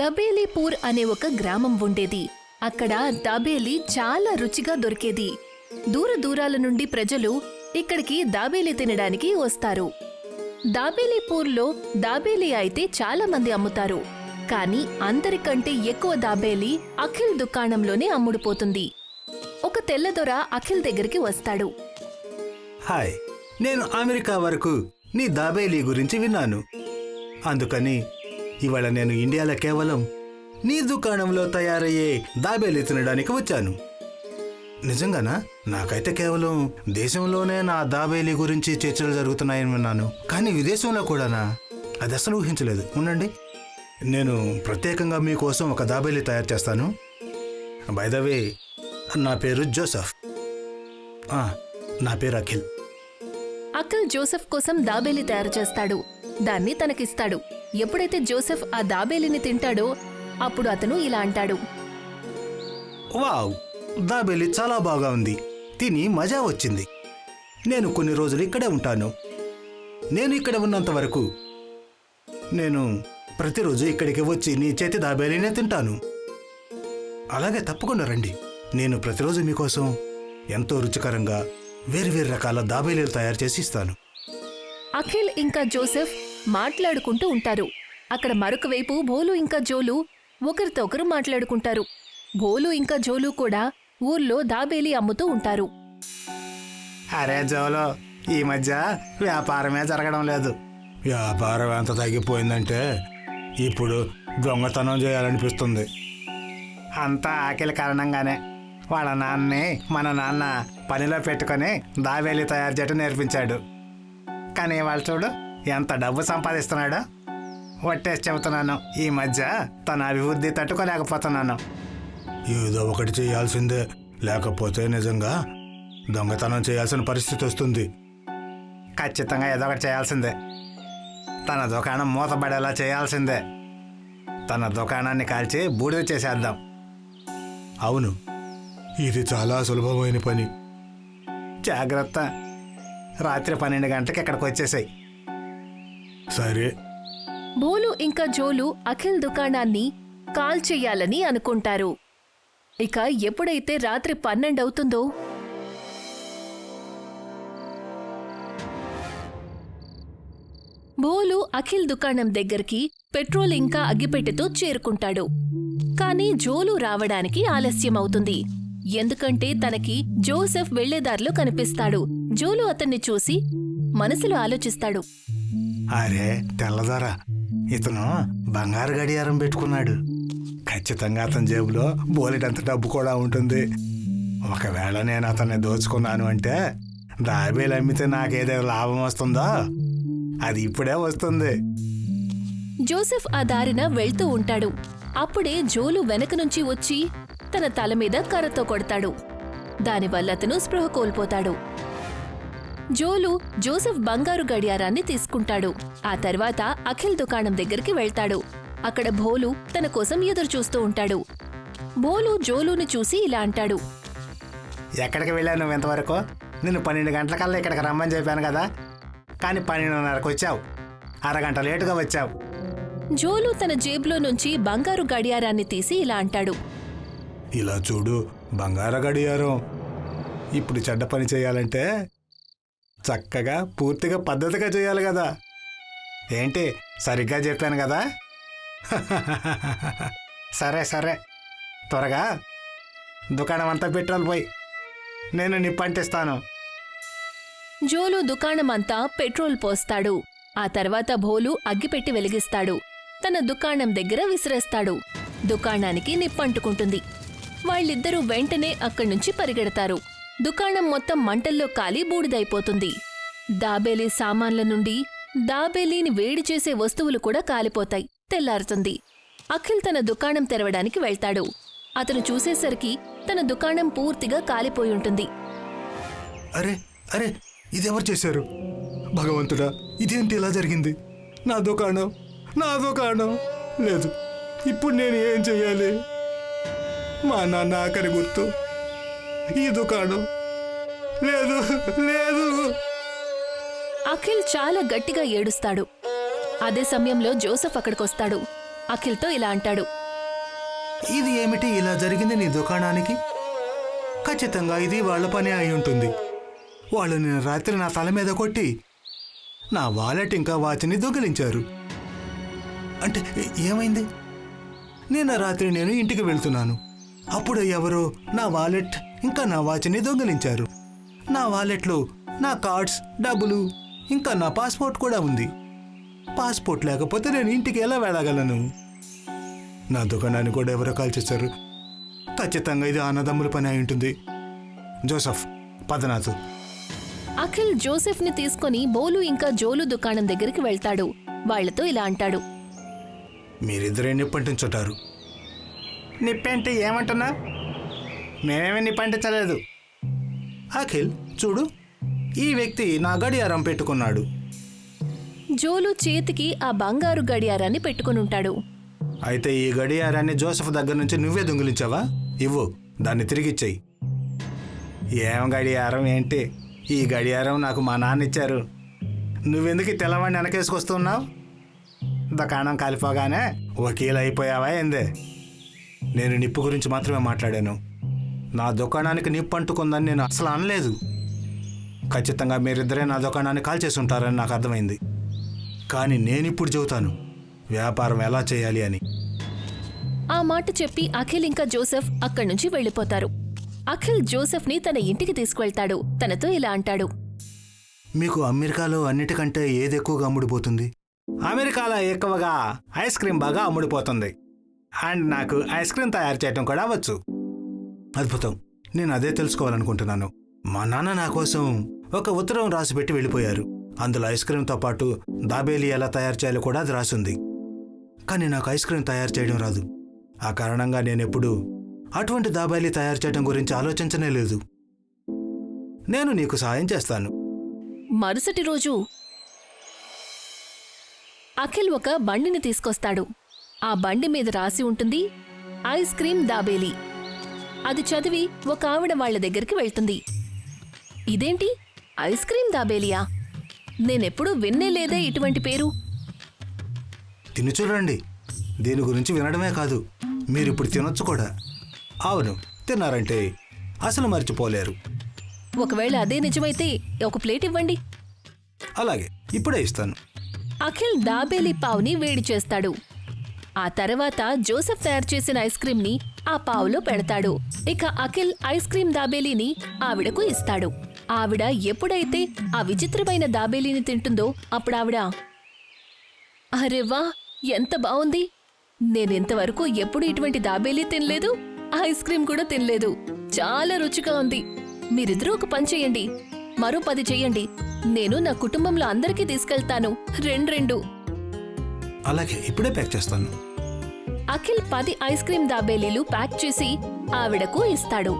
దబేలీపూర్ అనే ఒక గ్రామం ఉండేది. అక్కడ దాబేలి చాలా రుచిగా దొరికేది. దూర దూరాల నుండి ప్రజలు ఇక్కడికి దాబేలి తినడానికి వస్తారు. దాబేలీపూర్లో దాబేలి అయితే చాలా మంది అమ్ముతారు. కానీ అందరికంటే ఎక్కువ దాబేలి అఖిల్ దుకాణంలోనే అమ్ముడుపోతుంది. ఒక తెల్లదొర అఖిల్ దగ్గరికి వస్తాడు. హాయ్ నేను అమెరికా వరకు నీ దాబేలీ గురించి విన్నాను. అందుకని ఇవాళ నేను ఇండియాలో కేవలం నీ దుకాణంలో తయారయ్యే దాబేలు తినడానికి వచ్చాను. నిజంగానా? నాకైతే కేవలం దేశంలోనే నా దాబేలి గురించి చర్చలు జరుగుతున్నాయని విన్నాను. కానీ విదేశంలో కూడానా? అది అసలు ఊహించలేదు. ఉండండి. నేను ప్రత్యేకంగా మీకోసం ఒక దాబేలి తయారు చేస్తాను. బైదవే నా పేరు జోసఫ్. నా పేరు అఖిల్. అఖిల్ జోసెఫ్ కోసం దాబేలి తయారు చేస్తాడు. దాన్ని తనకిస్తాడు. ఎప్పుడైతే జోసెఫ్ ఆ దాబేలిని తింటాడో అప్పుడు అతను ఇలా అంటాడు. వావ్ దాబేలి చాలా బాగా ఉంది. తిని మజా వచ్చింది. నేను కొన్ని రోజులు ఇక్కడే ఉంటాను. నేను ఇక్కడ ఉన్నంత వరకు నేను ప్రతిరోజు ఇక్కడికి వచ్చి నీ చేతి దాబేలీనే తింటాను. అలాగే తప్పకుండా రండి. నేను ప్రతిరోజు మీకోసం ఎంతో రుచికరంగా వేరు వేరు రకాల దాబేలీలు తయారు చేసి ఇస్తాను. అఖిల్ ఇంకా జోసెఫ్ మాట్లాడుకుంటూ ఉంటారు. అక్కడ మరొక వైపు భోలు ఇంకా జోలు ఒకరితో ఒకరు మాట్లాడుకుంటారు. భోలు ఇంకా జోలు కూడా ఊర్లో దాబేలి అమ్ముతూ ఉంటారు. అరే జోలో ఈ మధ్య వ్యాపారమే జరగడం లేదు. వ్యాపారం ఎంత తగ్గిపోయిందంటే ఇప్పుడు దొంగతనం చేయాలనిపిస్తుంది. అంతా ఆకలి కారణంగానే వాళ్ళ నాన్నని మన నాన్న పనిలో పెట్టుకొని దావేలి తయారు చేయడం నేర్పించాడు. కానీ వాళ్ళు చూడు ఎంత డబ్బు సంపాదిస్తున్నాడో? ఒట్టేసి చెబుతున్నాను ఈ మధ్య తన అభివృద్ధి తట్టుకోలేకపోతున్నాను. ఏదో ఒకటి చేయాల్సిందే. లేకపోతే నిజంగా దొంగతనం చేయాల్సిన పరిస్థితి వస్తుంది. ఖచ్చితంగా ఏదో ఒకటి చేయాల్సిందే. తన దుకాణం మూతపడేలా చేయాల్సిందే. తన దుకాణాన్ని కాల్చి బూడిద చేసేద్దాం. అవును. ఇది చాలా సులభమైన పని. జాగ్రత్త. రాత్రి పన్నెండు గంటలకు ఇక్కడికి వచ్చేసాయి. సరే. భోలు ఇంకా జోలు అఖిల్ దుకాణాన్ని కాల్ చెయ్యాలని అనుకుంటారు. ఇక ఎప్పుడైతే రాత్రి పన్నెండవుతుందో? భోలు అఖిల్ దుకాణం దగ్గరికి పెట్రోల్ ఇంకా అగ్గిపెట్టెతో చేరుకుంటాడు. కానీ జోలు రావడానికి ఆలస్యమవుతుంది. ఎందుకంటే తనకి జోసెఫ్ వెళ్ళేదారిలో కనిపిస్తాడు. జోలు అతన్ని చూసి మనసులో ఆలోచిస్తాడు. అరే తెల్లదొర. ఇతను బంగారు గడియారం పెట్టుకున్నాడు. ఖచ్చితంగా అతని జేబులో బోలెడంత డబ్బు కూడా ఉంటుంది. ఒకవేళ నేను అతన్ని దోచుకున్నాను అంటే దాబేలు అమ్మితే నాకేదో లాభం వస్తుందో? అది ఇప్పుడే వస్తుంది. జోసెఫ్ ఆ దారిన వెళ్తూ ఉంటాడు. అప్పుడే జోలు వెనక నుంచి వచ్చి తన తల మీద కర్రతో కొడతాడు. దానివల్ల అతను స్పృహ కోల్పోతాడు. జోలు జోసెఫ్ బంగారు గడియారాన్ని తీసుకుంటాడు. ఆ తర్వాత అఖిల్ దుకాణం దగ్గరికి వెళ్తాడు. అక్కడ భోలు తన కోసం ఎదురు చూస్తూ ఉంటాడు. భోలు జోలుని చూసి ఇలా అంటాడు. ఎక్కడికి వెళ్ళావు నువ్వు ఇంతవరకు? నిన్ను పన్నెండు గంటలకల్లా ఇక్కడికి రమ్మని చెప్పాను కదా. కానీ పన్నెండున్నరకు వచ్చావు. అరగంట లేటుగా వచ్చావు. జోలు తన జేబులో నుంచి బంగారు గడియారాన్ని తీసి ఇలా అంటాడు. ఇలా చూడు బంగార గడియారం. ఇప్పుడు చెడ్డ పని చేయాలంటే చక్కగా పూర్తిగా పద్ధతిగా చేయాలి కదా. ఏంటి? సరిగ్గా చెప్పాను కదా? సరే సరే. త్వరగా. దుకాణం అంతా పెట్రోల్ పోయి. నేను నిప్పంటిస్తాను. జోలు దుకాణమంతా పెట్రోల్ పోస్తాడు. ఆ తర్వాత భోలు అగ్గిపెట్టి వెలిగిస్తాడు. తన దుకాణం దగ్గర విసిరేస్తాడు. దుకాణానికి నిప్పంటుకుంటుంది. వాళ్ళిద్దరూ వెంటనే అక్కడ్నుంచి పరిగెడతారు. దుకాణం మొత్తం మంటల్లో కాలి బూడిదైపోతుంది. దాబేలి సామాన్ల నుండి దాబేలీని వేడి చేసే వస్తువులు కూడా కాలిపోతాయి తెల్లారుతుంది. అఖిల్ తన దుకాణం తెరవడానికి వెళ్తాడు. అతను చూసేసరికి తన దుకాణం పూర్తిగా కాలిపోయి ఉంటుంది. అరే అరే ఇది ఎవరు చేశారు? భగవంతుడా ఇదేంటి ఇలా జరిగింది? నా దుకాణం నా దుకాణం. లేదు ఇప్పుడు నేను ఏం చెయ్యాలి? మా నాన్న ఆఖరి గుర్తు. ఈ దుకాణం లేదు లేదు. అఖిల్ చాలా గట్టిగా ఏడుస్తాడు. అదే సమయంలో జోసెఫ్ అక్కడికొస్తాడు. అఖిల్తో ఇలా అంటాడు. ఇది ఏమిటి ఇలా జరిగింది నీ దుకాణానికి? ఖచ్చితంగా ఇది వాళ్ళ పని అయి ఉంటుంది. వాళ్ళు నిన్న రాత్రి నా తల మీద కొట్టి నా వాలెట్ ఇంకా వాచ్ని దొంగిలించారు. అంటే ఏమైంది? నిన్న రాత్రి నేను ఇంటికి వెళ్తున్నాను. అప్పుడు ఎవరో నా వాలెట్ ఇంకా నా వాచ్ని దొంగిలించారు. నా వాలెట్లో నా కార్డ్స్ డబ్బులు ఇంకా నా పాస్పోర్ట్ కూడా ఉంది. పాస్పోర్ట్ లేకపోతే నేను ఇంటికి ఎలా వెళ్ళగలను? నా దుకాణాన్ని కూడా ఎవరో కాల్చేశారు. ఖచ్చితంగా ఇది అన్నదమ్ముల పని అయి ఉంటుంది. జోసఫ్ పదనాథు అఖిల్ జోసెఫ్ని తీసుకొని బోలు ఇంకా జోలు దుకాణం దగ్గరికి వెళ్తాడు. వాళ్ళతో ఇలా అంటాడు. మీరిద్దరే నిప్పంటించుంటారు. నిప్పంటే ఏమంటున్నా? మేమేమీ నిప్పంటించలేదు. అఖిల్ చూడు ఈ వ్యక్తి నా గడియారం పెట్టుకున్నాడు. జోలు చేతికి ఆ బంగారు గడియారాన్ని పెట్టుకునుంటాడు అయితే ఈ గడియారాన్ని జోసఫ్ దగ్గర నుంచి నువ్వే దొంగిలించావా? ఇవ్వు దాన్ని తిరిగిచ్చేయి. ఏం గడియారం ఏంటి? ఈ గడియారం నాకు మా నాన్న ఇచ్చారు. నువ్వెందుకు తెల్లవాడిని వెనకేసుకొస్తున్నావు? దుకాణం కాలిపోగానే వకీల్ అయిపోయావా ఏందే? నేను నిప్పు గురించి మాత్రమే మాట్లాడాను. నా దుకాణానికి నిప్పు అంటుకుందని నేను అసలు అనలేదు. ఖచ్చితంగా మీరిద్దరే నా దుకాణాన్ని కాల్చేసి ఉంటారని నాకు అర్థమైంది. కానీ నేనిప్పుడు చెబుతాను వ్యాపారం ఎలా చేయాలి అని. ఆ మాట చెప్పి అఖిల్ ఇంకా జోసెఫ్ అక్కడి నుంచి వెళ్ళిపోతారు. అఖిల్ జోసెఫ్ని తన ఇంటికి తీసుకువెళ్తాడు. తనతో ఇలా అంటాడు. మీకు అమెరికాలో అన్నిటికంటే ఏది ఎక్కువగా అమ్ముడుపోతుంది? అమెరికాలో ఎక్కువగా ఐస్ క్రీమ్ బాగా అమ్ముడుపోతుంది. అండ్ నాకు ఐస్ క్రీమ్ తయారు చేయడం కూడా వచ్చు. అద్భుతం. నేను అదే తెలుసుకోవాలనుకుంటున్నాను. మా నాన్న నా కోసం ఒక ఉత్తరం రాసి పెట్టి వెళ్ళిపోయారు. అందులో ఐస్ క్రీమ్తో పాటు దాబేలి ఎలా తయారు చేయాలో కూడా అది రాసింది. కానీ నాకు ఐస్ క్రీమ్ తయారు చేయడం రాదు. ఆ కారణంగా నేనెప్పుడు అటువంటి దాబేలి తయారు చేయడం గురించి ఆలోచించనే లేదు. నేను నీకు సహాయం చేస్తాను. మరుసటి రోజు అఖిల్ ఒక బండిని తీసుకొస్తాడు. ఆ బండి మీద రాసి ఉంటుంది ఐస్ క్రీమ్ దాబేలీ. అది చదివి ఒక ఆవిడ వాళ్ళ దగ్గరికి వెళ్తుంది. ఇదేంటి? ఐస్ క్రీమ్ దాబేలియా? నేనెప్పుడూ విన్నే లేదే ఇటువంటి పేరు. తిని చూడండి. దీని గురించి వినడమే కాదు. మీరు ఇప్పుడు తినొచ్చు కూడా. అవును తిన్నారంటే అసలు మర్చిపోలేరు. ఒకవేళ అదే నిజమైతే ఒక ప్లేట్ ఇవ్వండి. అలాగే ఇప్పుడే ఇస్తాను. అఖిల్ దాబేలి పావుని వేడి చేస్తాడు. ఆ తర్వాత జోసెఫ్ తయారు చేసిన ఐస్ క్రీమ్ని ఆ పావులో పెడతాడు. ఇక అఖిల్ ఐస్ క్రీమ్ దాబేలీని ఆవిడకు ఇస్తాడు. ఆవిడ ఎప్పుడైతే ఆ విచిత్రమైన దాబేలీని తింటుందో అప్పుడు ఆవిడ అరే వా ఎంత బావుంది. నేనింతవరకు ఎప్పుడు ఇటువంటి దాబేలీ తినలేదు ఐస్ క్రీమ్ కూడా తినలేదు. చాలా రుచిగా ఉంది. మీరిద్దరూ ఒక పని చెయ్యండి మరో పది చేయండి. నేను నా కుటుంబంలో అందరికీ తీసుకెళ్తాను. రెండు రెండు. అలాగే ఇప్పుడే ప్యాక్ చేస్తాను. అఖిల్ పది ఐస్ క్రీమ్ దాబేలీలు ప్యాక్ చేసి ఆవిడకు ఇస్తాడు.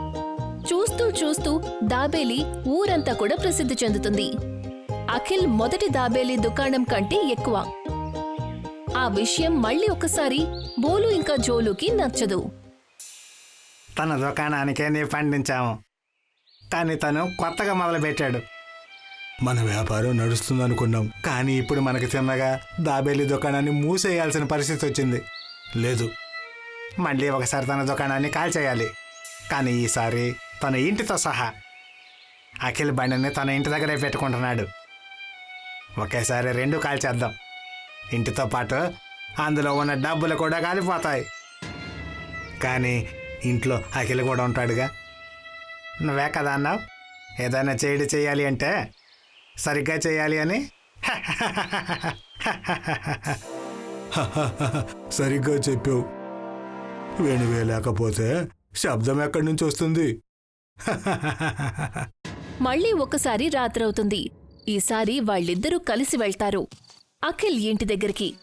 చూస్తూ చూస్తూ దాబేలి ఊరంతా కూడా ప్రసిద్ధి చెందుతుంది. అఖిల్ మొదటి దాబేలి దుకాణం కంటే ఎక్కువ. ఆ విషయం మళ్ళీ ఒకసారి బోలు ఇంకా జోలుకి నచ్చదు. తన దుకాణానికే నీ పండించాము కానీ తను కొత్తగా మొదలుపెట్టాడు. మన వ్యాపారం నడుస్తుంది అనుకున్నాం కానీ ఇప్పుడు మనకి తిన్నగా దాబేలి దుకాణాన్ని మూసేయాల్సిన పరిస్థితి వచ్చింది. లేదు. మళ్ళీ ఒకసారి తన దుకాణాన్ని కాల్ చేయాలి. కానీ ఈసారి తన ఇంటితో సహా అఖిల్ బండిని తన ఇంటి దగ్గరే పెట్టుకుంటున్నాడు. ఒకేసారి రెండు కాల్ చేద్దాం. ఇంటితో పాటు అందులో ఉన్న డబ్బులు కూడా కాలిపోతాయి. కానీ ఇంట్లో అఖిల్ కూడా ఉంటాడుగా. నువ్వే కదా అన్నావు? ఏదైనా చేయడి చేయాలి అంటే సరిగ్గా చేయాలి అని? సరిగ్గా చెప్పావు. వేణువే లేకపోతే శబ్దం ఎక్కడి నుంచి వస్తుంది? మళ్ళీ ఒకసారి రాత్రవుతుంది. ఈసారి వాళ్ళిద్దరూ కలిసి వెళ్తారు. అఖిల్ ఇంటి దగ్గరికి.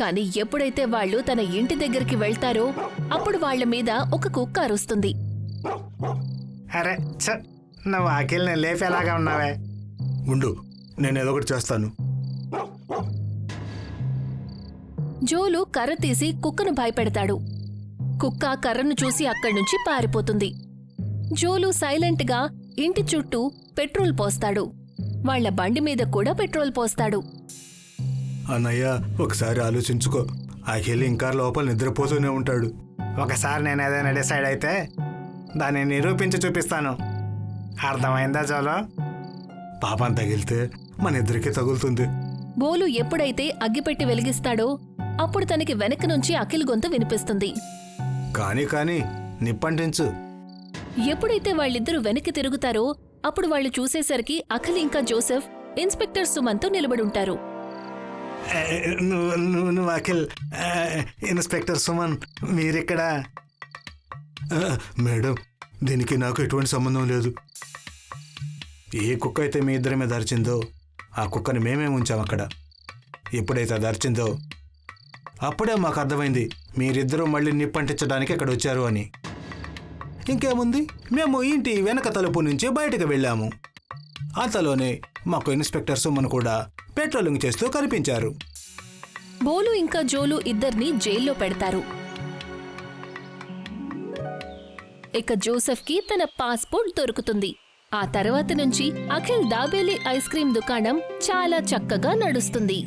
కాని ఎప్పుడైతే వాళ్ళు తన ఇంటి దగ్గరికి వెళ్తారో అప్పుడు వాళ్ళ మీద ఒక కుక్క అరుస్తుంది. అరే నువ్వు అఖిల్ని లేపేలాగా ఉన్నావే. ఉండు నేను ఏదో ఒకటి చేస్తాను. జోలు కర్ర తీసి కుక్కను భయపెడతాడు. కుక్క కర్రను చూసి అక్కడి నుంచి పారిపోతుంది. జోలు సైలెంట్గా ఇంటి చుట్టూ పెట్రోల్ పోస్తాడు. వాళ్ళ బండి మీద కూడా పెట్రోల్ పోస్తాడు. అన్నయ్య ఒకసారి ఆలోచించుకో. అఖిల్ ఇంకా లోపల నిద్రపోతూనే ఉంటాడు. ఒకసారి నేను ఏదైనా డిసైడ్ అయితే దాన్ని నిరూపించి చూపిస్తాను. అర్థమైందా చలో పాపం తగిలితే మన ఇద్దరికి తగులుతుంది. బోలు ఎప్పుడైతే అగ్గిపెట్టి వెలిగిస్తాడో అప్పుడు తనకి వెనక నుంచి అఖిల్ గొంతు వినిపిస్తుంది. కానీ కానీ నిప్పంటించు. ఎప్పుడైతే వాళ్ళిద్దరూ వెనక్కి తిరుగుతారో అప్పుడు వాళ్ళు చూసేసరికి అఖిల్ ఇంకా జోసెఫ్ ఇన్స్పెక్టర్ సుమన్తో నిలబడుంటారు. నువ్వు నువ్వు నువ్వు అఖిల్ ఇన్స్పెక్టర్ సుమన్ మీరిక్కడ? మేడం దీనికి నాకు ఎటువంటి సంబంధం లేదు. ఏ కుక్క అయితే మీ ఇద్దరి మీద అరిచిందో ఆ కుక్కని మేమే ఉంచాం అక్కడ. ఎప్పుడైతే అది అరిచిందో అప్పుడే మాకు అర్థమైంది. మీరిద్దరూ మళ్ళీ నిప్పంటించడానికి అక్కడ వచ్చారు అని. ఇంకేముంది? మేము ఇంటి వెనక తలుపు నుంచి బయటకు వెళ్ళాము. అంతలోనే మాకు ఇన్స్పెక్టర్ సుమన్ కూడా పెట్రోలింగ్ చేస్తూ కనిపించారు. బోలు ఇంకా జోలు ఇద్దరిని జైల్లో పెడతారు. ఇక జోసెఫ్కి తన పాస్పోర్ట్ దొరుకుతుంది. ఆ తర్వాత నుంచి అఖిల్ దాబేలి ఐస్ క్రీం దుకాణం చాలా చక్కగా నడుస్తుంది.